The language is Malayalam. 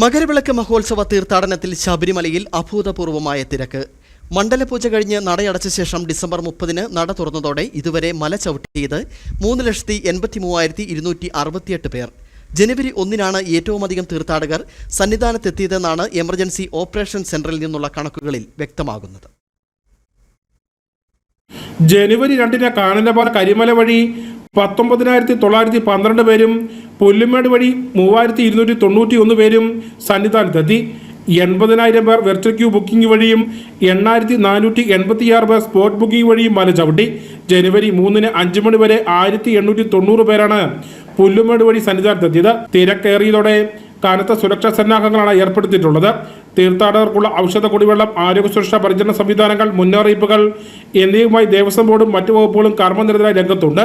മകരവിളക്ക് മഹോത്സവ തീർത്ഥാടനത്തിൽ ശബരിമലയിൽ അഭൂതപൂർവമായ തിരക്ക്. മണ്ഡലപൂജ കഴിഞ്ഞ് നടയടച്ച ശേഷം ഡിസംബർ മുപ്പതിന് നട തുറന്നതോടെ ഇതുവരെ മല ചവിട്ടിയത് മൂന്ന് ലക്ഷത്തി എൺപത്തി മൂവായിരത്തി ഇരുന്നൂറ്റി അറുപത്തിയെട്ട് പേർ. ജനുവരി ഒന്നിനാണ് ഏറ്റവുമധികം തീർത്ഥാടകർ സന്നിധാനത്തെത്തിയതെന്നാണ് എമർജൻസി ഓപ്പറേഷൻ സെന്ററിൽ നിന്നുള്ള കണക്കുകളിൽ വ്യക്തമാകുന്നത്. ജനുവരി രണ്ടിന് കാനനപാൽ കരിമല വഴി പത്തൊമ്പതിനായിരത്തി തൊള്ളായിരത്തി പന്ത്രണ്ട് പേരും പുല്ലുമേട് വഴി മൂവായിരത്തി ഇരുന്നൂറ്റി തൊണ്ണൂറ്റി ഒന്ന് പേരും സന്നിധാനത്തെത്തി. എൺപതിനായിരം പേർ വെർച്വൽ ക്യൂ ബുക്കിംഗ് വഴിയും എണ്ണായിരത്തി നാനൂറ്റി എൺപത്തിയാറ് പേർ സ്പോട്ട് ബുക്കിംഗ് വഴിയും മല ചവിട്ടി. ജനുവരി മൂന്നിന് അഞ്ച് മണി വരെ ആയിരത്തി എണ്ണൂറ്റി തൊണ്ണൂറ് പേരാണ് പുല്ലുമേട് വഴി സന്നിധാനത്തെത്തിയത്. തിരക്കേറിയതോടെ കനത്ത സുരക്ഷാ സന്നാഹങ്ങളാണ് ഏർപ്പെടുത്തിയിട്ടുള്ളത്. തീർത്ഥാടകർക്കുള്ള ഔഷധ കുടിവെള്ളം ആരോഗ്യ സുരക്ഷാ പരിചരണ സംവിധാനങ്ങൾ മുന്നറിയിപ്പുകൾ എന്നിവയുമായി ദേവസ്വം ബോർഡും മറ്റു വകുപ്പുകളും കർമ്മനിരതരായി രംഗത്തുണ്ട്.